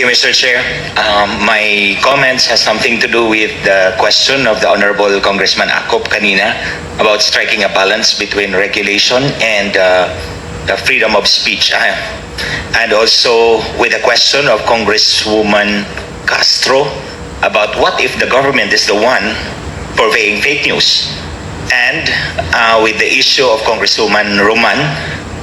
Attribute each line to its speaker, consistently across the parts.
Speaker 1: you, Mr. Chair. Um, my comments has something to do with the question of the Honorable Congressman Akop kanina about striking a balance between regulation and uh, the freedom of speech. Ah, and also with the question of Congresswoman Castro about what if the government is the one purveying fake news. And uh, with the issue of Congresswoman Roman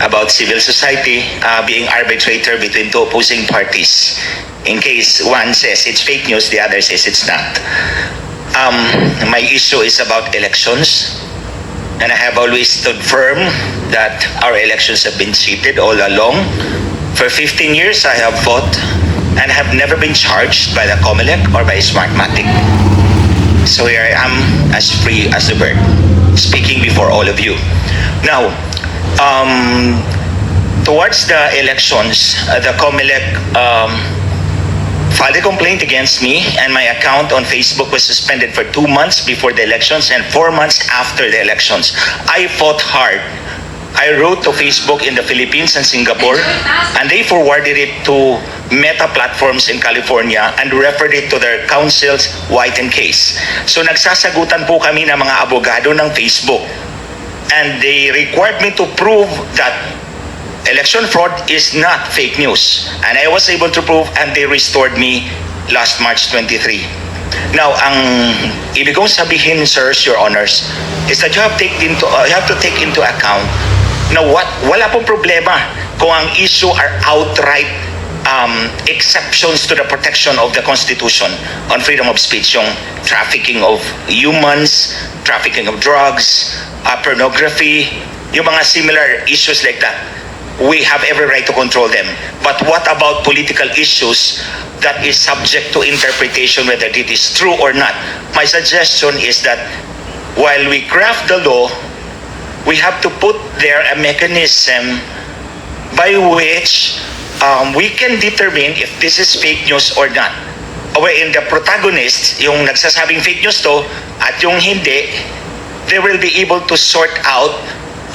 Speaker 1: about civil society uh, being arbitrator between two opposing parties. In case one says it's fake news, the other says it's not. Um, my issue is about elections. And I have always stood firm that our elections have been cheated all along. For 15 years, I have fought and have never been charged by the COMELEC or by Smartmatic. So here I am as free as a bird, speaking before all of you. Now, um, towards the elections, uh, the COMELEC um, filed a complaint against me and my account on Facebook was suspended for two months before the elections and four months after the elections. I fought hard. I wrote to Facebook in the Philippines and Singapore and they forwarded it to Meta platforms in California and referred it to their council's Whiten case. So nagsasagutan po kami ng mga abogado ng Facebook and they required me to prove that election fraud is not fake news. And I was able to prove and they restored me last March 23. Now, ang ibig kong sabihin, sirs, your honors, is that you have, take into, uh, you have to take into account na what, wala pong problema kung ang issue are outright um, exceptions to the protection of the Constitution on freedom of speech, yung trafficking of humans, trafficking of drugs, uh, pornography, yung mga similar issues like that. We have every right to control them. But what about political issues that is subject to interpretation whether it is true or not? My suggestion is that while we craft the law, we have to put there a mechanism by which um, we can determine if this is fake news or not. Wherein the protagonist, yung nagsasabing fake news to, at yung hindi, they will be able to sort out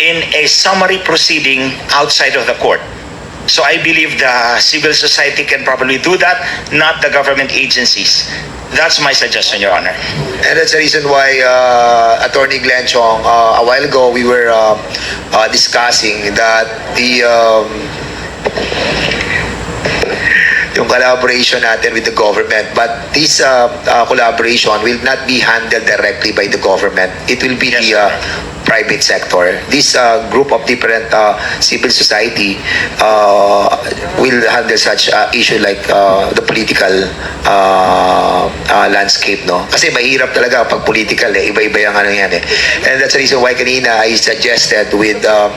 Speaker 1: in a summary proceeding outside of the court. So I believe the civil society can probably do that, not the government agencies. That's my suggestion, Your Honor.
Speaker 2: And that's the reason why uh, Attorney Glenn Chong, uh, a while ago, we were uh, uh, discussing that the um, collaboration natin with the government. But this uh, uh, collaboration will not be handled directly by the government. It will be
Speaker 1: Yes,
Speaker 2: the uh, private sector. This uh, group of different uh, civil society uh, will handle such uh, issue like uh, the political uh, uh, landscape, no? Kasi mahirap talaga pag political, eh, iba-iba yung ano yan, eh. And that's the reason why kanina I suggested with uh,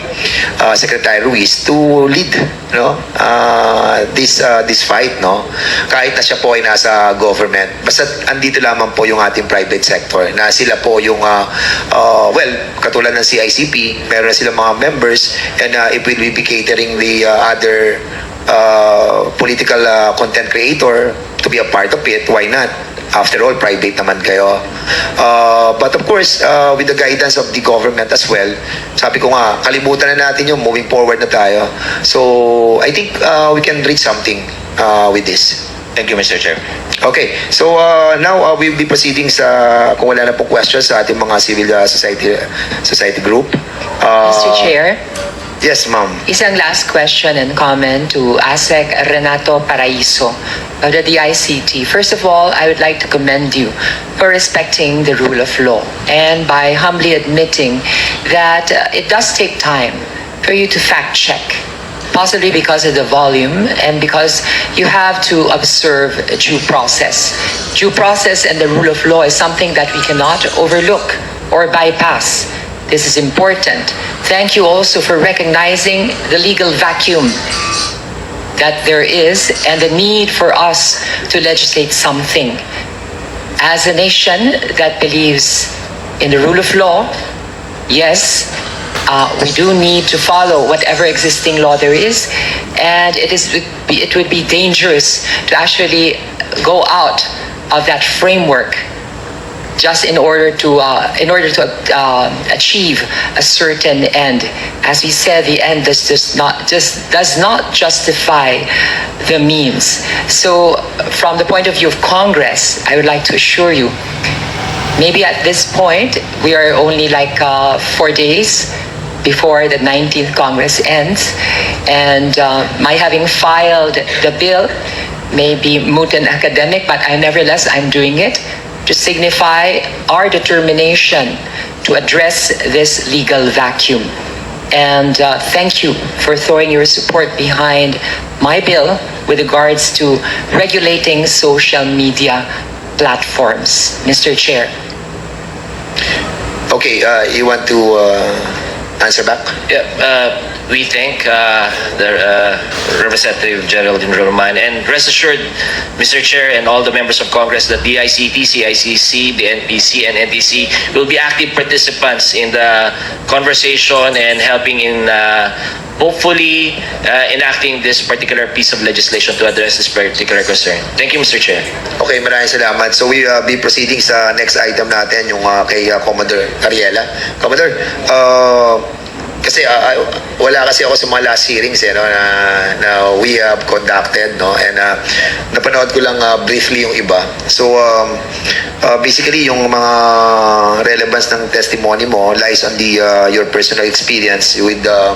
Speaker 2: uh, Secretary Ruiz to lead, no? Uh, this uh, this fight, no? Kahit na siya po ay nasa government. Basta andito lamang po yung ating private sector na sila po yung uh, uh, well, katulad ng CICP, meron na silang mga members and uh, we will be catering the uh, other uh, political uh, content creator to be a part of it, why not? After all, private naman kayo. Uh, but of course, uh, with the guidance of the government as well, sabi ko nga, kalimutan na natin yung moving forward na tayo. So, I think uh, we can reach something uh, with this.
Speaker 1: Thank you, Mr. Chair.
Speaker 2: Okay, so uh, now uh, we'll be proceeding sa kung wala na pong questions sa ating mga civil uh, society society group. Uh,
Speaker 3: Mr. Chair,
Speaker 2: Yes, ma'am.
Speaker 3: isang last question and comment to ASEC Renato Paraiso of the DICT. First of all, I would like to commend you for respecting the rule of law and by humbly admitting that uh, it does take time for you to fact check possibly because of the volume and because you have to observe due process. Due process and the rule of law is something that we cannot overlook or bypass. This is important. Thank you also for recognizing the legal vacuum that there is and the need for us to legislate something. As a nation that believes in the rule of law, yes, uh, we do need to follow whatever existing law there is, and it is it would be dangerous to actually go out of that framework just in order to uh, in order to uh, achieve a certain end. As we said, the end does just not just does not justify the means. So, from the point of view of Congress, I would like to assure you, maybe at this point we are only like uh, four days before the 19th Congress ends, and uh, my having filed the bill may be moot and academic, but I nevertheless I'm doing it to signify our determination to address this legal vacuum. And uh, thank you for throwing your support behind my bill with regards to regulating social media platforms, Mr. Chair.
Speaker 2: Okay, uh, you want to uh, answer back?
Speaker 4: Yeah, uh, we thank uh, the uh, Representative Geraldine Roman and rest assured, Mr. Chair and all the members of Congress that the ICT, CICC, the NPC, and NTC will be active participants in the conversation and helping in uh, hopefully uh, enacting this particular piece of legislation to address this particular concern. Thank you, Mr. Chair.
Speaker 2: Okay, maraming salamat. So we uh, be proceeding sa next item natin, yung uh, kay uh, Commodore Cariela. Commodore, uh, kasi uh, uh, wala kasi ako sa mga last hearings eh, no, na, na we have conducted no and uh, napanood ko lang uh, briefly yung iba so um, uh, basically yung mga relevance ng testimony mo lies on the uh, your personal experience with the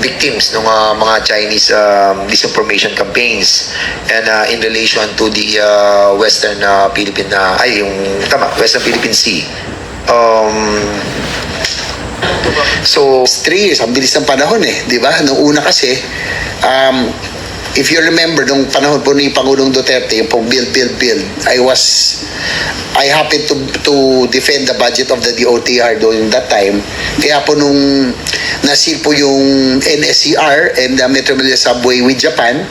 Speaker 2: victims ng uh, mga Chinese um, disinformation campaigns and uh, in relation to the uh, Western uh, Philippine uh, ay yung tama Western Philippine Sea um,
Speaker 5: So, three years, ang bilis ng panahon eh, di ba? Nung una kasi, um, if you remember, nung panahon po ni Pangulong Duterte, yung pong build, build, build, I was, I happened to, to defend the budget of the DOTR during that time. Kaya po nung nasil po yung NSCR and the Metro Manila Subway with Japan,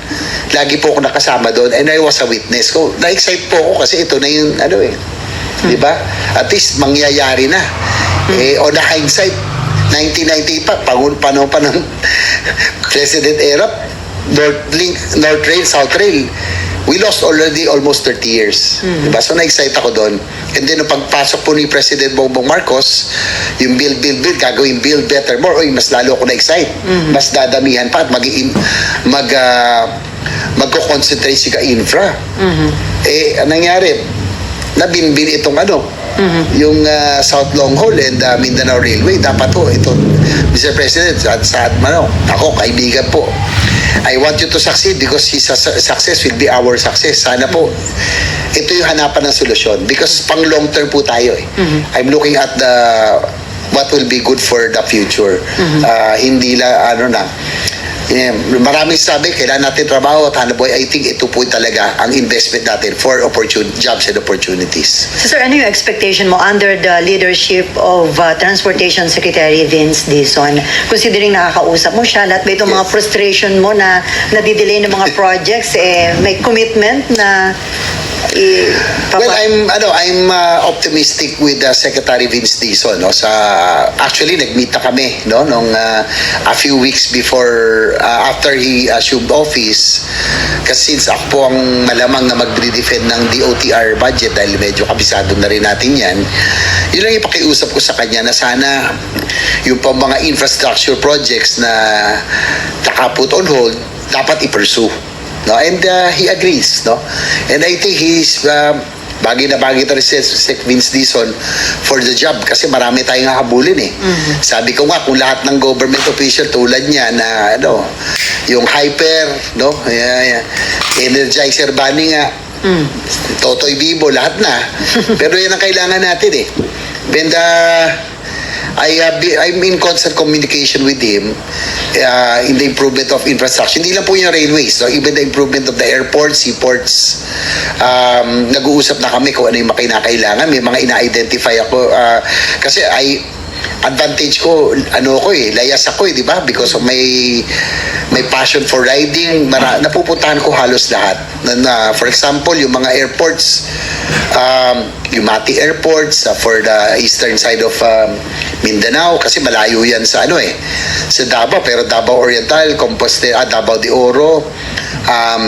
Speaker 5: lagi po ako nakasama doon and I was a witness. ko na-excite po ako kasi ito na yung ano eh, Di ba? At least mangyayari na. Eh, on the hindsight, 1990 pa, panahon pa ng President Erap, North Link, North Rail, South Rail. We lost already almost 30 years. Diba? So na-excite ako doon. And then, nung pagpasok po ni President Bongbong Marcos, yung build, build, build, gagawin build better more, oy, mas lalo ako na-excite. Mas dadamihan pa at mag, mag, ah, magko-concentrate si ka-infra. Eh, anong nangyari? nabinbin itong ano, yung uh, South Long Haul and uh, Mindanao Railway. Dapat po, ito, Mr. President, sa, sa ano, ako, kaibigan po. I want you to succeed because his su- success will be our success. Sana po, ito yung hanapan ng solusyon because pang long term po tayo eh. I'm looking at the what will be good for the future. Ah, hindi la ano na. Yeah, maraming sabi, kailangan natin trabaho at hanap buhay. I think ito po talaga ang investment natin for opportun jobs and opportunities.
Speaker 6: So sir, ano yung expectation mo under the leadership of uh, Transportation Secretary Vince Dizon? Considering nakakausap mo siya, lahat ba itong mga
Speaker 5: Yes.
Speaker 6: frustration mo na nadidelay ng mga projects, eh, may commitment na
Speaker 5: Well, I'm ano, I'm uh, optimistic with uh, Secretary Vince Dizon no? Sa actually nagmeet na kami no? Nung uh, a few weeks before uh, after he assumed office. Kasi since ako po ang malamang na magre-defend ng DOTR budget dahil medyo kabisado na rin natin yan yun lang ipakiusap ko sa kanya na sana yung pang mga infrastructure projects na nakaput on hold dapat i-pursue no? And uh, he agrees no? And I think he's um, bagay na bagay to rin si si Vince Dizon for the job kasi marami tayong hahabulin eh. Sabi ko nga kung lahat ng government official tulad niya na ano yung hyper no? Yeah, yeah. energizer bunny nga. Totoy Bibo lahat na. Pero yan ang kailangan natin eh. And uh, I be- I'm in constant communication with him uh, in the improvement of infrastructure. Hindi lang po yung railways, no? even the improvement of the airports, seaports. Um, nag-uusap na kami kung ano yung mga kinakailangan. May mga ina-identify ako. uh, kasi I advantage ko ano ko eh layas ako eh di ba because of my my passion for riding mara, napupuntahan ko halos lahat na, na for example yung mga airports um, yung Mati airports uh, for the eastern side of um, Mindanao kasi malayo yan sa ano eh sa Davao pero Davao Oriental Compostela ah, Davao de Oro um,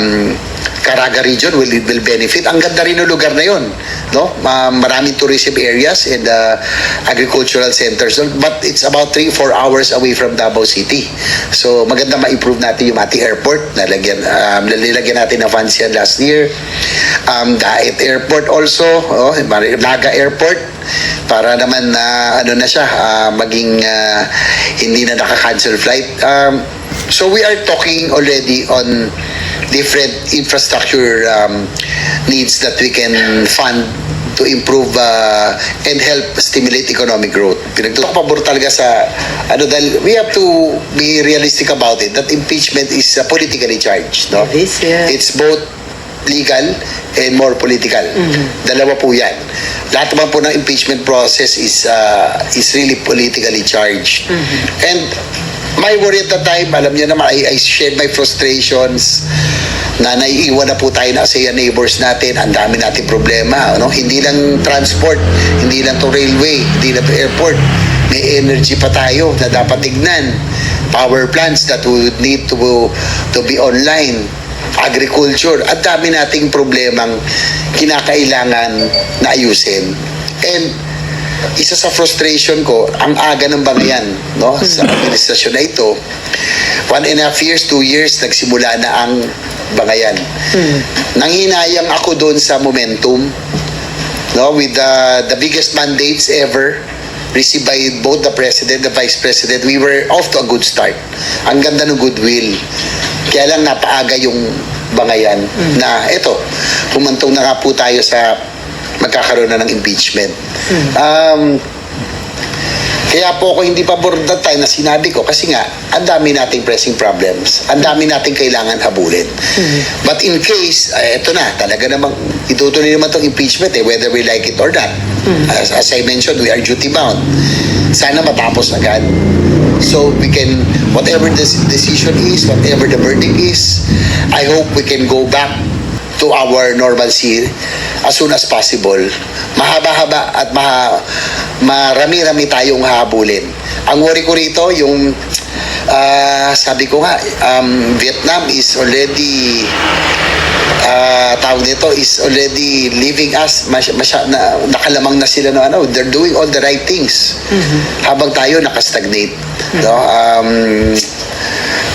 Speaker 5: Caraga region will will benefit ang ganda rin ng lugar na yon no? Ma- maraming tourism areas and uh, agricultural centers. But it's about 3-4 hours away from Davao City. So maganda ma-improve natin yung Mati Airport. Nalagyan, um, nilagyan natin ng funds yan last year. Um, Daet Airport also, oh, Naga Airport para naman na ano na siya ah, maging ah, hindi na naka-cancel flight. Um, so we are talking already on different infrastructure um, needs that we can fund to improve uh, and help stimulate economic growth. Pinagtutupabor talaga sa ano dahil we have to be realistic about it that impeachment is uh, politically charged, no?
Speaker 6: It is, yeah.
Speaker 5: It's both legal and more political. Dalawa po 'yan. Lahat naman po ng impeachment process is uh, is really politically charged. And my worry at the time, alam niyo naman, I, I shared my frustrations na naiiwan na po tayo na ASEAN neighbors natin, ang dami nating problema. Ano? Hindi lang transport, hindi lang to railway, hindi lang to airport. May energy pa tayo na dapat tignan. Power plants that would need to, to be online agriculture. At dami nating problemang kinakailangan na ayusin. And isa sa frustration ko, ang aga ng bangayan no, sa administrasyon na ito. One and a half years, two years, nagsimula na ang bangayan. Nanghinayang ako doon sa momentum no, with the, the biggest mandates ever received by both the President and the Vice President. We were off to a good start. Ang ganda ng goodwill. Kaya lang napaaga yung bangayan na eto, pumantong na nga po tayo sa magkakaroon na ng impeachment. Um, kaya po ako hindi pabor that time na sinabi ko kasi nga, ang dami nating pressing problems. Ang dami nating kailangan habulin. But in case, eh, eto na, talaga namang itutuloy naman itong impeachment eh, whether we like it or not. As, as I mentioned, we are duty bound. Sana matapos agad. So we can, whatever the decision is, whatever the verdict is, I hope we can go back to our normalcy as soon as possible. Mahaba-haba at maha, marami-rami tayong hahabulin. Ang worry ko rito, yung ah, sabi ko nga, um, Vietnam is already uh, tawag nito is already leaving us mas, masya, na, nakalamang na sila no ano they're doing all the right things habang tayo nakastagnate no um,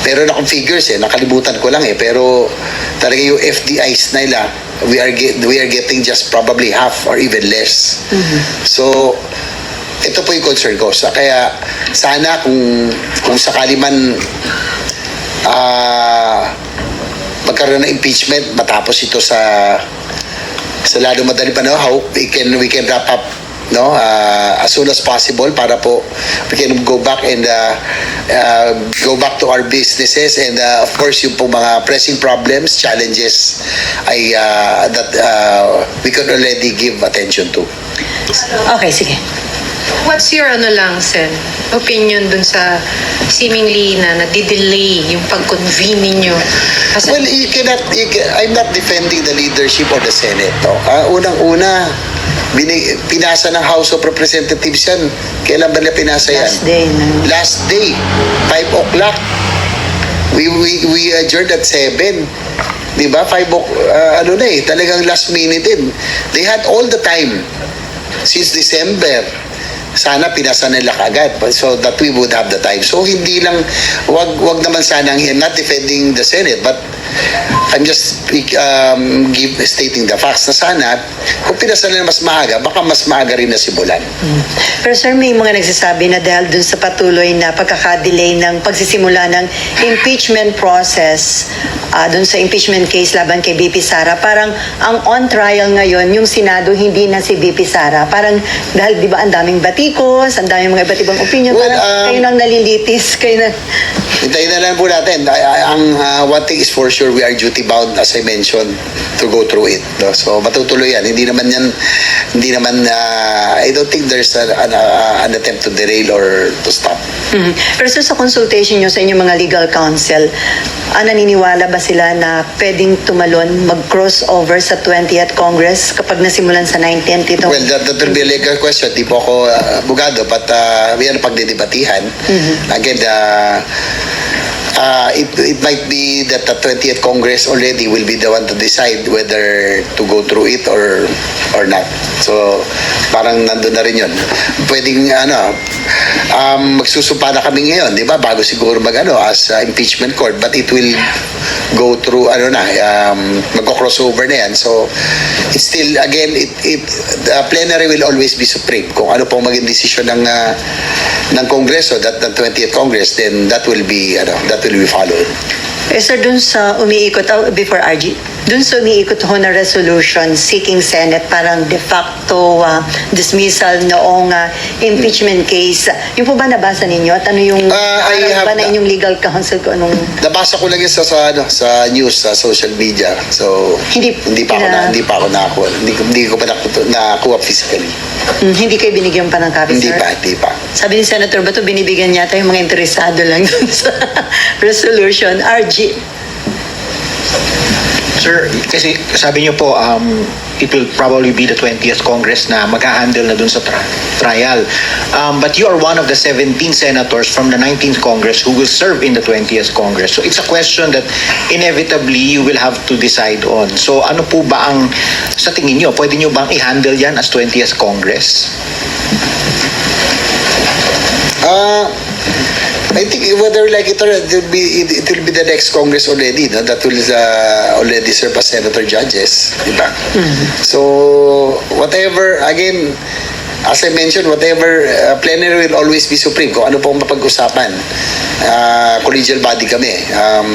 Speaker 5: pero na akong figures eh. Nakalimutan ko lang eh. Pero talaga yung FDIs nila we are get, we are getting just probably half or even less. So ito po yung concern ko. Sa kaya sana kung kung sakali man ah magkaroon ng impeachment matapos ito sa sa lalo madali pa no? How we can we can wrap up no uh, as soon as possible para po we can go back and uh, uh, go back to our businesses and uh, of course yung po mga pressing problems challenges ay uh, that uh, we could already give attention to
Speaker 6: Okay, sige.
Speaker 7: What's your ano lang, Sen, opinion dun sa seemingly na nadidelay yung pag-convene ninyo? Kasi
Speaker 5: Well, you cannot, you ca- I'm not defending the leadership of the Senate. No? Ah, Unang-una, pinasa ng House of Representatives yan. Kailan ba nila pinasa yan?
Speaker 6: Last day ng-
Speaker 5: Last day, 5 o'clock. We, we, we adjourned at 7. Di ba? 5 o'clock, ah, ano na eh, talagang last minute din. They had all the time since December sana pinasa nila kagad so that we would have the time. So hindi lang wag wag naman sana I'm not defending the Senate but I'm just um, give, stating the facts na sana kung pinasa nila mas maaga baka mas maaga rin na simulan.
Speaker 6: Pero sir, may mga nagsasabi na dahil dun sa patuloy na pagkakadelay ng pagsisimula ng impeachment process, ah, dun sa impeachment case laban kay BP Sara, parang ang on trial ngayon, yung Senado, hindi na si BP Sara. Parang dahil di ba ang daming batikos, ang daming mga iba't ibang opinion,
Speaker 5: Well,
Speaker 6: parang
Speaker 5: um,
Speaker 6: kayo nang nalilitis, kayo na...
Speaker 5: Hintayin na lang po natin. Ay- ay- Ang uh, one thing is for sure we are duty bound as I mentioned to go through it. No? So matutuloy yan. Hindi naman yan hindi naman uh, I don't think there's a- an, uh, an attempt to derail or to stop.
Speaker 6: Mhm. Pero sir, sa consultation nyo sa inyong mga legal counsel, ah, naniniwala ba sila na pwedeng tumalon, mag-cross over sa 20th Congress kapag nasimulan sa 19th ito?
Speaker 5: Well, that, that will be a legal question. Di po ako uh, abogado, but uh, we are pagdidebatihan. Again, uh, uh, it, it might be that the 20th Congress already will be the one to decide whether to go through it or or not. So, parang nandun na rin yun. Pwedeng, ano, um, magsusumpa na kami ngayon, di ba? Bago siguro mag, ano, as uh, impeachment court. But it will go through, ano na, um, magko-crossover na yan. So, it's still, again, it, it, the plenary will always be supreme. Kung ano pong maging desisyon ng, uh, ng Kongreso, that ng 20th Congress, then that will be, ano, that will be followed.
Speaker 6: Eh sir, dun sa umiikot, oh, before RG, dun sa umiikot ho na resolution seeking Senate parang de facto ah, dismissal noong ah, impeachment case. Yung po ba nabasa ninyo? At ano yung,
Speaker 5: Ah, I have
Speaker 6: ba na inyong legal counsel ko anong
Speaker 5: Nabasa ko lang yun sa, sa, ano, sa news, sa social media. So,
Speaker 6: Hindi-
Speaker 5: hindi pa ako, na,
Speaker 6: na-
Speaker 5: hindi pa ako nakakuha. Hindi, hindi ko pa nakuha, nakakuha physically.
Speaker 6: Hmm, hindi kayo binigyan pa ng copy,
Speaker 5: Hindi
Speaker 6: sir?
Speaker 5: pa, hindi pa.
Speaker 6: Sabi ni Senator Bato, binibigyan yata yung mga interesado lang dun sa resolution. RG,
Speaker 8: Sir, kasi sabi niyo po, um, it will probably be the 20th Congress na mag-handle na dun sa tri- trial. Um, but you are one of the 17 senators from the 19th Congress who will serve in the 20th Congress. So it's a question that inevitably you will have to decide on. So ano po ba ang, sa tingin niyo, pwede niyo bang i-handle yan as 20th Congress?
Speaker 5: Uh, I think whether like it or it will be it, will be the next Congress already no? that will uh, already serve as senator judges, di ba? So whatever again as I mentioned, whatever uh, plenary will always be supreme. Kung ano pong mapag-usapan, uh, collegial body kami. Um,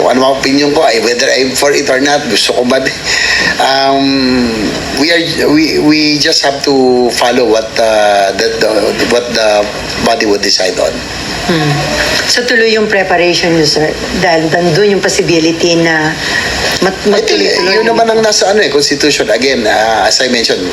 Speaker 5: kung ano ang opinion ko ay whether I'm for it or not, gusto ko ba um, we are we we just have to follow what uh, the, the what the body would decide on.
Speaker 6: So tuloy yung preparation niyo, sir. Dahil nandun yung possibility na mat matuloy-tuloy.
Speaker 5: yun naman ang nasa ano eh, constitution again uh, as I mentioned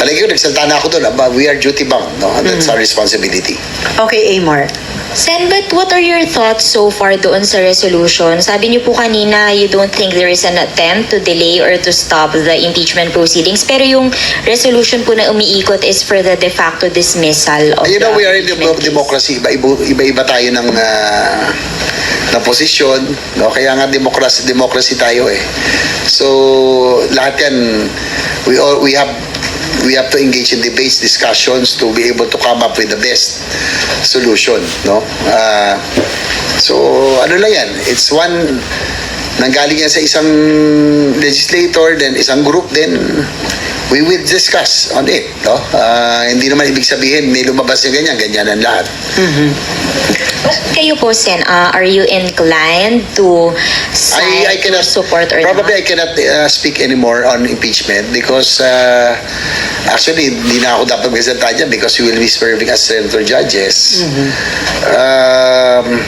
Speaker 5: palagi ko nagsalta na ako doon we are duty bound no that's our responsibility
Speaker 6: Okay, Amor.
Speaker 9: Sen, but what are your thoughts so far doon sa resolution? Sabi niyo po kanina, you don't think there is an attempt to delay or to stop the impeachment proceedings. Pero yung resolution po na umiikot is for the de facto dismissal of
Speaker 5: you know
Speaker 9: the
Speaker 5: we are in
Speaker 9: case.
Speaker 5: democracy iba iba iba tayo ng uh, na posisyon. No kaya nga democracy democracy tayo eh. So lahat yan we all we have we have to engage in debates discussions to be able to come up with the best solution no? Ah, so ano lang yan? It's one nanggaling yan sa isang legislator then isang group then we will discuss on it no Ah, hindi naman ibig sabihin may lumabas yung ganyan ganyan ang lahat
Speaker 9: Kayo po, Sen, uh, are you inclined to sign
Speaker 5: I, I cannot
Speaker 9: support or
Speaker 5: probably
Speaker 9: not?
Speaker 5: I cannot uh, speak anymore on impeachment because uh, actually hindi na ako dapat magsalita dyan because you will be serving as senator judges. Um,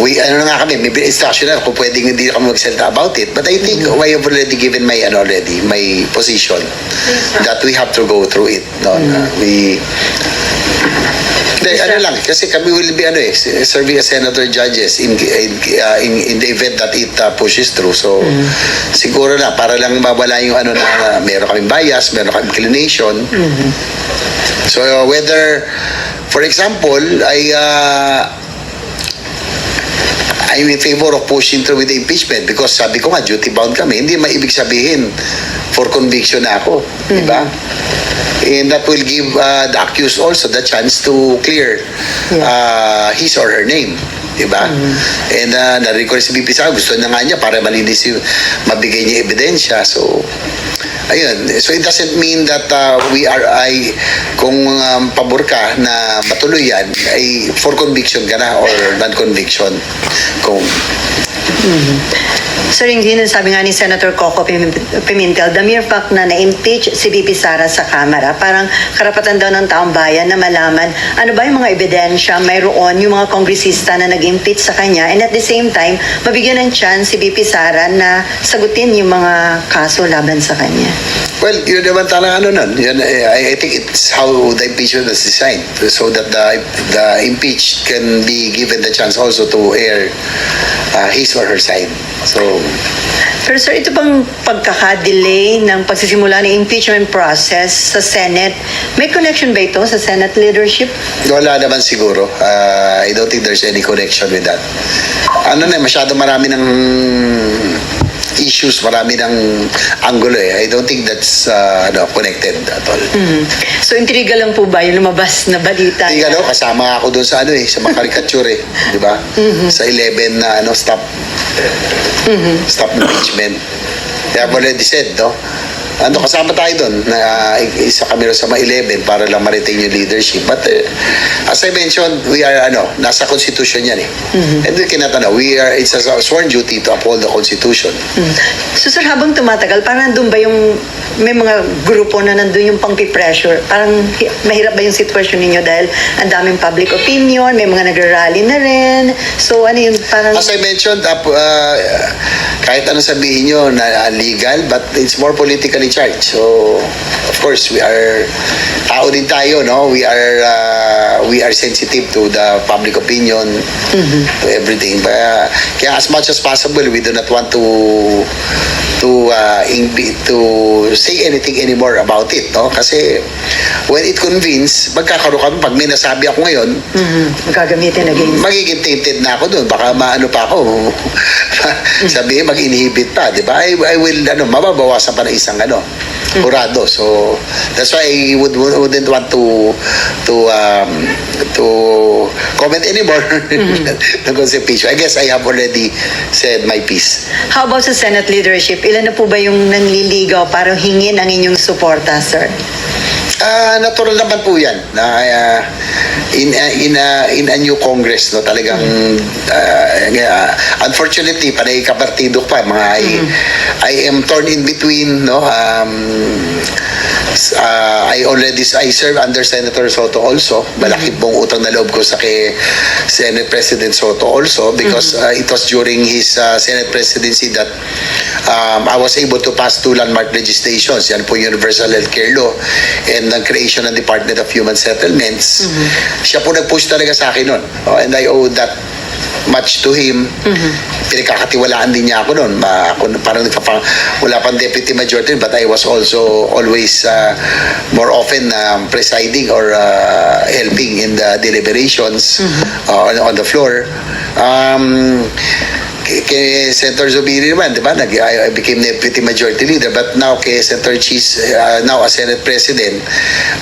Speaker 5: we ano na nga kami may instruction na kung pwedeng hindi kami magsalita about it. But I think I have already given my ano already my position that we have to go through it no na we hindi, ano lang, kasi kami will be ano eh, serving as senator judges in in, uh, in, in the event that it uh, pushes through. So, siguro na, para lang mawala yung ano na, meron kaming bias, meron kaming inclination. So, uh, whether, for example, I, uh, I'm in favor of pushing through with the impeachment because sabi ko nga, duty bound kami. Hindi maibig sabihin for conviction na ako. Di ba? And that will give uh, the accused also the chance to clear uh, his or her name. Di ba? And uh, narinig ko rin si BP Sara, gusto na nga niya para malinis yung mabigay niya ebidensya. So, ayun. So, it doesn't mean that uh, we are, ay, kung um, pabor ka na matuloy yan, ay for conviction ka na or non-conviction. Kung
Speaker 6: Sir, hindi sabi nga ni Senator Coco Pim- Pimentel, the mere fact na na-impeach si BP Sara sa Kamara, parang karapatan daw ng taong bayan na malaman ano ba yung mga ebidensya mayroon yung mga kongresista na nag-impeach sa kanya and at the same time, mabigyan ng chance si BP Sara na sagutin yung mga kaso laban sa kanya.
Speaker 5: Well, yun naman talaga ano nun. Yun, eh, I, I think it's how the impeachment is designed so that the the impeached can be given the chance also to air uh, his or or her side. So,
Speaker 6: Pero sir, ito bang pagkakadelay ng pagsisimula ng impeachment process sa Senate, may connection ba ito sa Senate leadership?
Speaker 5: wala naman siguro. Uh, I don't think there's any connection with that. Ano na, masyado marami ng issues, marami ng angulo eh. I don't think that's uh, ano, connected at all.
Speaker 6: So intriga lang po ba yung lumabas na balita?
Speaker 5: Hindi ano, kasama ako doon sa ano eh, sa mga caricature eh, di ba? Sa 11 na ano, stop, stop impeachment. They have already said, no? Ano, kasama tayo doon, na uh, isa kami rin sa mga 11 para lang ma-retain yung leadership. But uh, as I mentioned, we are, ano, nasa constitution yan eh. And we cannot, ano, we are, it's a sworn duty to uphold the constitution.
Speaker 6: So sir, habang tumatagal, parang nandun ba yung, may mga grupo na nandun yung pang-pressure? Parang hi- mahirap ba yung sitwasyon ninyo dahil ang daming public opinion, may mga nagrarally na rin. So ano yun, parang...
Speaker 5: As I mentioned, uh, uh, kahit ano sabihin nyo na uh, legal, but it's more politically charged. So, of course, we are, tao din tayo, no? We are, uh, we are sensitive to the public opinion, to everything. But, uh, kaya as much as possible, we do not want to, to, uh, to say anything anymore about it, no? Kasi, when it convenes, magkakaroon kami, pag may nasabi ako ngayon,
Speaker 6: Mhm, gagamitin against...
Speaker 5: magiging tainted na ako doon. Baka maano pa ako. Sabihin, mag-inhibit pa, di ba? I, I will, ano, mababawasan pa ng isang, ano, kurado. So, that's why I would, wouldn't want to, to, um, to comment anymore ng conception. I guess I have already said my piece.
Speaker 6: How about sa Senate leadership? Ilan na po ba yung nanliligaw para hingin ang inyong suporta, sir?
Speaker 5: Ah, natural naman po 'yan. Na ah, in ah, in ah, in a new Congress no talagang ah, nga- unfortunately panay kapartido pa mga I, I am torn in between no um already I serve under Senator Soto also. Malaki pong utang na loob ko sa kay Senate President Soto also because ah, it was during his ah, Senate presidency that um, I was able to pass two landmark legislations. Yan po Universal Healthcare Law and the creation ng Department of Human Settlements. Siya po nag-push talaga sa akin nun. Oh, and I owe that much to him. Pinagkakatiwalaan din niya ako noon. Ma, ako, parang nagpapa, wala pang deputy majority but I was also always uh, more often um, presiding or uh, helping in the deliberations uh, on, on the floor. Um, kay, Senator Zubiri naman, di ba, nag, I, became deputy majority leader, but now kay Senator Cheese, uh, now as Senate President,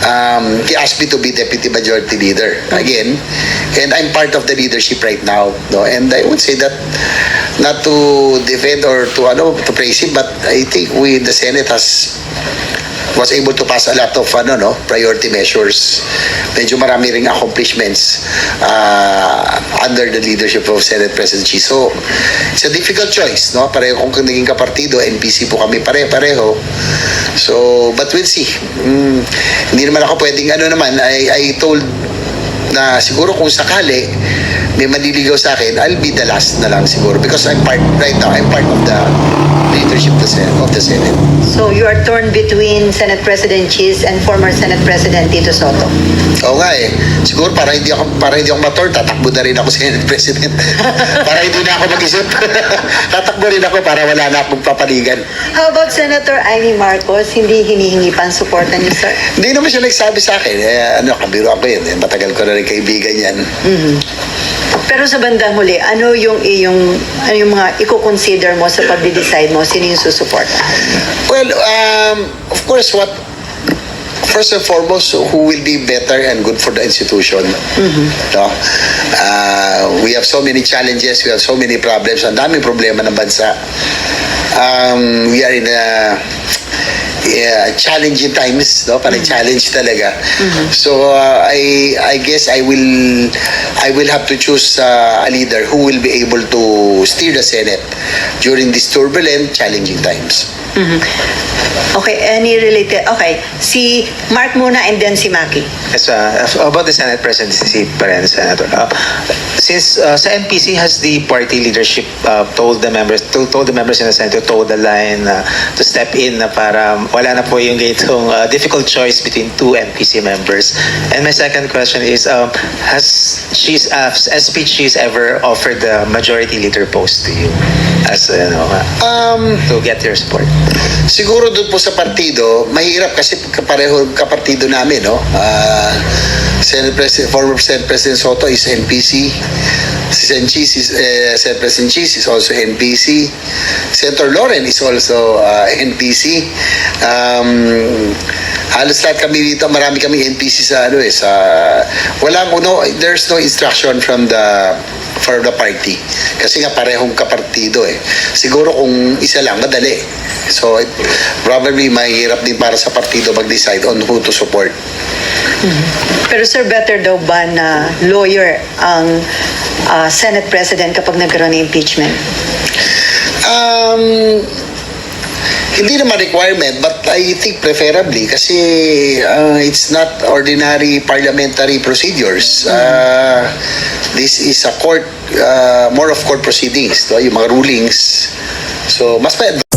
Speaker 5: um, he asked me to be deputy majority leader again, and I'm part of the leadership right now, no, and I would say that not to defend or to ano to praise him, but I think we the Senate has was able to pass a lot of ano no priority measures. Medyo marami ring accomplishments uh, under the leadership of Senate President Chi so it's a difficult choice no? Pareho kung naging kapartido NPC po kami pare-pareho. So but we'll see. Mm, hindi naman ako pwedeng ano naman I, I told na siguro kung sakali may manliligaw sa akin, I'll be the last na lang siguro because I'm part, right now, I'm part of the leadership of the Senate.
Speaker 6: So you are torn between Senate President Cheese and former Senate President Tito Soto.
Speaker 5: Oo nga eh. Siguro para hindi ako para hindi ako mator, tatakbo na rin ako Senate President. para hindi na ako mag-isip. tatakbo rin ako para wala na akong papaligan.
Speaker 6: How about Senator Amy Marcos? Hindi hinihingi pa ang suporta niyo, sir?
Speaker 5: Hindi naman siya nagsabi sa akin. Eh, ano, kabiro ako yun. Eh, matagal ko na rin kaibigan yan.
Speaker 6: Pero sa bandang huli, ano yung iyong ano yung mga i-consider mo sa pagde-decide mo sino yung susuporta?
Speaker 5: Well, um, of course, what first and foremost, who will be better and good for the institution. No? Uh, we have so many challenges, we have so many problems, ang daming problema ng bansa. Um, we are in a yeah, challenging times, no? Parang challenge talaga. So uh, I I guess I will I will have to choose uh, a leader who will be able to steer the Senate during these turbulent, challenging times.
Speaker 6: Okay, any related, okay, si Mark muna and then si Maki.
Speaker 10: Yes, uh, about the Senate presidency pa rin, Senator. Uh, since uh, sa NPC has the party leadership uh, told the members to, told the members in the Senate to toe the line uh, to step in na para wala na po yung ganitong uh, difficult choice between two NPC members. And my second question is um, has she's uh, has SPG's ever offered the majority leader post to you as uh, you know, uh,
Speaker 5: Um,
Speaker 10: to get your support?
Speaker 5: Siguro doon po sa partido, mahirap kasi pareho kapartido namin, no? Ah, Senate President, former Senate President Soto is NPC. Si Sen Chis is, eh, Senate President Chis is also NPC. Senator Loren is also ah, NPC. Um, halos lahat kami dito, marami kami NPC sa ano eh, sa, walang, no, there's no instruction from the for the party. Kasi nga parehong kapartido eh. Siguro kung isa lang, madali. So, it, probably mahirap din para sa partido mag-decide on who to support.
Speaker 6: Pero sir, better daw ba na lawyer ang ah, Senate President kapag nagkaroon ng impeachment?
Speaker 5: Um, hindi naman requirement, but I think preferably kasi uh, it's not ordinary parliamentary procedures. Uh, this is a court, uh, more of court proceedings, no? yung mga rulings. So, mas ma-